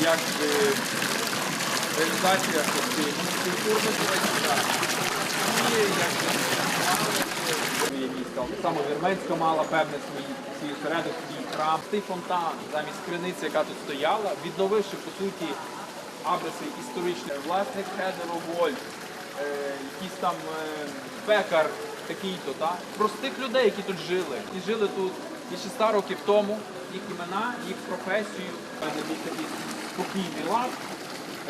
як е, реалізація культурних проєктів. І як. Так само Вірменська мала певний свій, осередок, свій храм. Цей фонтан замість криниці, яка тут стояла, відновивши по суті абриси історичні. Власник Хедеро Вольф, е, якийсь там е, пекар такий-то, простих людей, які тут жили. І жили тут більше ста років тому, їх імена, їх професію, мене був такий спокійний лад.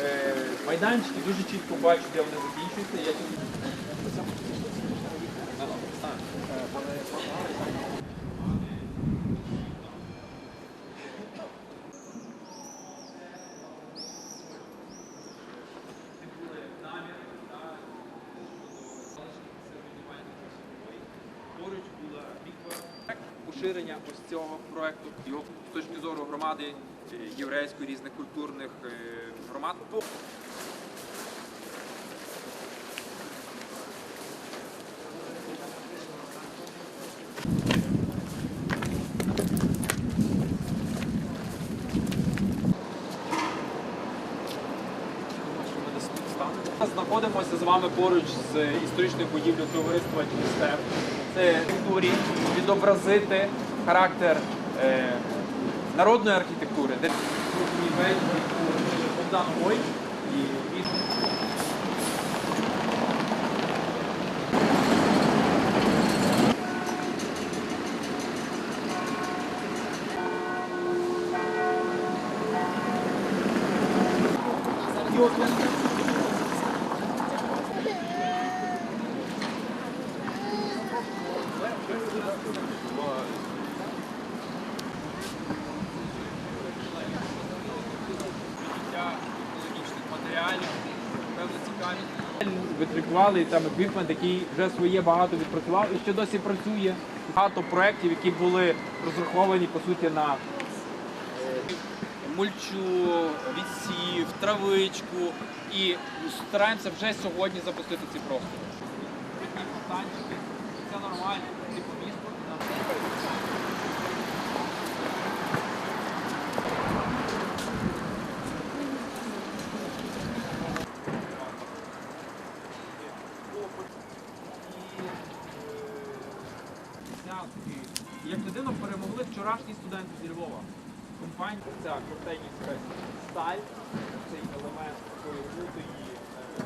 Е, майданчики дуже чітко бачу, де вони закінчуються. Я тут Поширення ось цього проекту його з точки зору громади е, єврейської різних культурних е, громад. Знаходимося з вами поруч з історичною будівлею товариства Дністер. Це культурі відобразити характер е, народної архітектури. Де Богдан Ой і він життя Витрикували там еквіпмент, який вже своє багато відпрацював і ще досі працює. Багато проєктів, які були розраховані по суті на мульчу, відсів, травичку. І стараємося вже сьогодні запустити ці простори. Це нормально, типу місто. Нам Як людину перемогли вчорашні студенти зі Львова. Компанія ця коктейльність сталь, цей елемент такої лютої. е,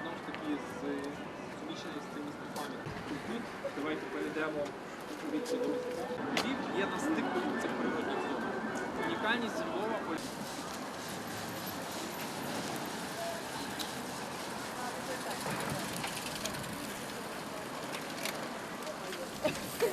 Знову ж таки, з суміщення з цими стихами культур. Давайте перейдемо від Львів є на стику цих природних зон. Унікальність Львова полягає